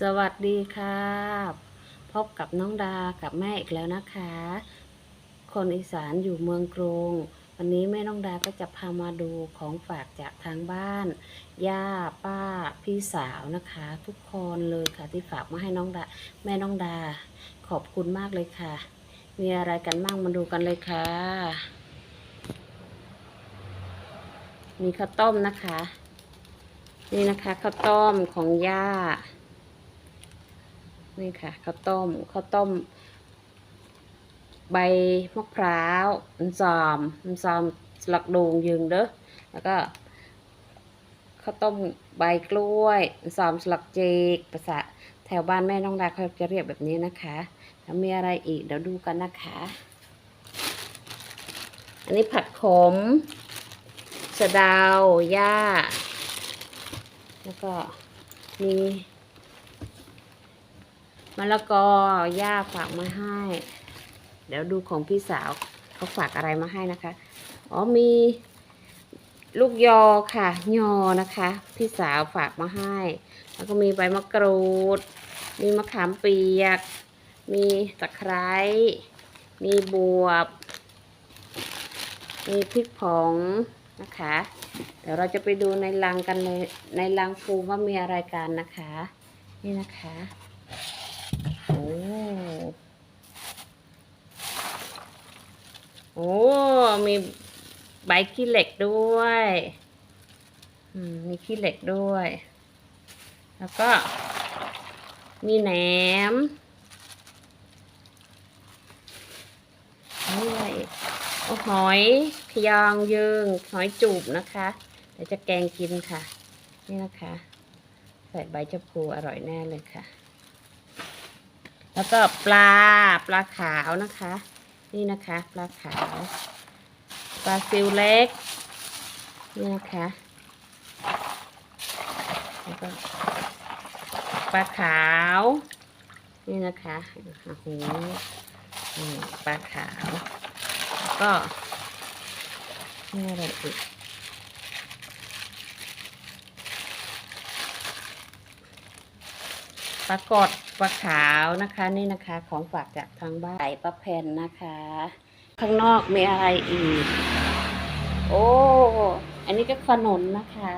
สวัสดีครับ พบกับน้องดากับแม่อีกแล้วนะคะ คนอีสานอยู่เมืองกรุง วันนี้แม่น้องดาก็จะพามาดูของฝากจากทางบ้าน ย่าป้าพี่สาวนะคะ ทุกคนเลยค่ะที่ฝากมาให้น้องดา แม่น้องดา ขอบคุณมากเลยค่ะ มีอะไรกันบ้างมาดูกันเลยค่ะ มีข้าวต้มนะคะ นี่นะคะข้าวต้มของย่า นี่ค่ะข้าวต้มข้าวต้ม ใบมะพร้าวมันซอมมันซอมสลักโดงยืงเด้อแล้วก็ข้าวต้มใบกล้วยมันซอมสลักเจกภาษาแถวบ้านแม่น้องดาเขาจะเรียกแบบนี้นะคะ แล้วมีอะไรอีกเดี๋ยวดูกันนะคะ อันนี้ผัดขมสะดาวย่าแล้วก็มี มะละกอย่าฝากมาให้ เดี๋ยวดูของพี่สาวเขาฝากอะไรมาให้นะคะ อ๋อมีลูกยอค่ะ ยอนะคะ พี่สาวฝากมาให้ แล้วก็มีใบมะกรูด มีมะขามเปียก มีตะไคร้ มีบวบ มีพริกผงนะคะ เดี๋ยวเราจะไปดูในรังกันเลยในรังฟูว่ามีอะไรกันนะคะ นี่นะคะ อ้โอ้มีใบขี้เหล็กด้วยมีขี้เหล็กด้วย แล้วก็ มีแหนมนี่อะไรหอยขยองยืงหอยจูบนะคะเดี๋ยวจะแกงกินค่ะ นี่นะคะ ใส่ใบชะพูอร่อยแน่เลยค่ะ แล้วก็ปลาปลาขาวนะคะ นี่นะคะ ปลาขาว ปลาซิวเล็ก นี่นะคะแล้วก็ปลาขาว นี่นะคะโอ้โหปลาขาวแล้วก็นี่อะไรอีก ปลากดปลาขาวนะคะ นี่นะคะ ของฝากจากทางบ้านไก่ปลาแผ่นนะคะ ข้างนอกมีอะไรอีก โอ้ อันนี้ก็ขนมนะคะ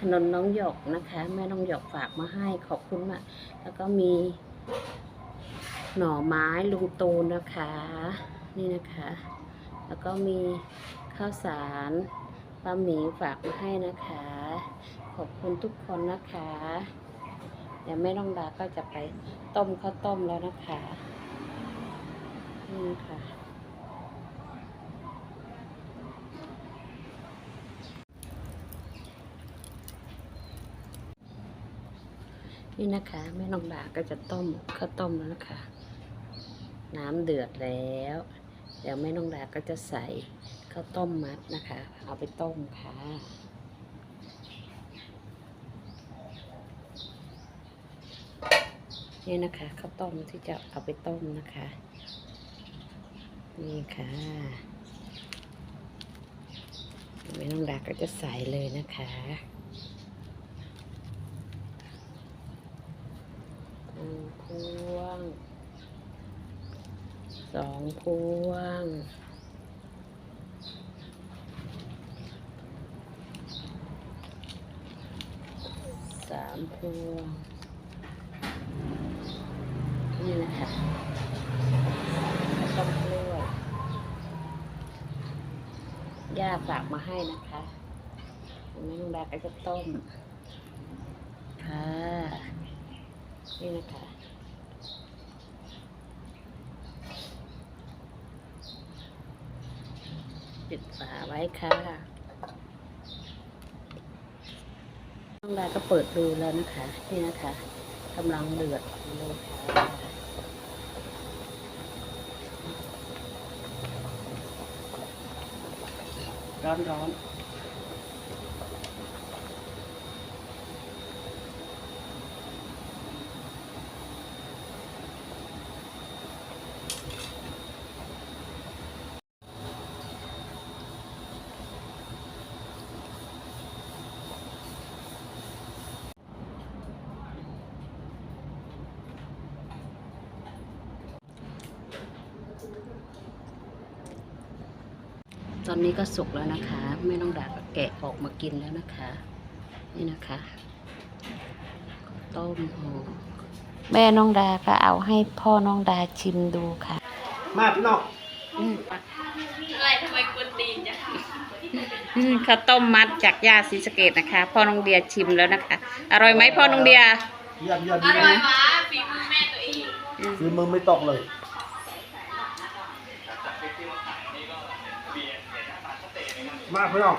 ขนมน้องหยกนะคะ แม่น้องหยกฝากมาให้ขอบคุณมากแล้วก็มี หน่อไม้ลุงตูนนะคะ นี่นะคะ แล้วก็มีข้าวสารป้าหมีฝากมาให้นะคะ ขอบคุณทุกคนนะคะ เดี๋ยวแม่น้องดาก็จะไปต้มข้าวต้มแล้วนะคะนี่ค่ะ นี่นะคะแม่น้องดาก็จะต้มข้าวต้มแล้วนะคะ น้ำเดือดแล้ว เดี๋ยวแม่น้องดาก็จะใส่ข้าวต้มมัดนะคะ เอาไปต้มค่ะ นี่นะคะข้าวต้มที่จะเอาไปต้มนะคะ นี่ค่ะแม่น้องดาก็จะใส่เลยนะคะหนึ่งพวงสองพวงสามพวง นี่นะคะต้มกล้วย ย่าฝากมาให้นะคะแม่ลุงดาก็จะต้ม ค่ะ นี่นะคะปิดฝาไว้ค่ะลุงดาก็เปิดดูแล้วนะคะ นี่นะคะกำลังเดือดเลยค่ะ ร้อน ตอนนี้ก็สุกแล้วนะคะแม่น้องดาก็แกะออกมากินแล้วนะคะ นี่นะคะต้มห่อแม่น้องดาก็เอาให้พ่อน้องดาชิมดูค่ะ มาพี่น้องอืมอะไรทำไมกวนตีนจ้ะอืมข้าวต้มมัดจากย่าศรีสะเกดนะคะ พ่อน้องเดียชิมแล้วนะคะ อร่อยไหมพ่อน้องเดียเยี่ยมเยี่ยมอเยี่ยร่อยมหวาฝีมือแม่ตัวเองคือมือไม่ตกเลย มาพี่น้อง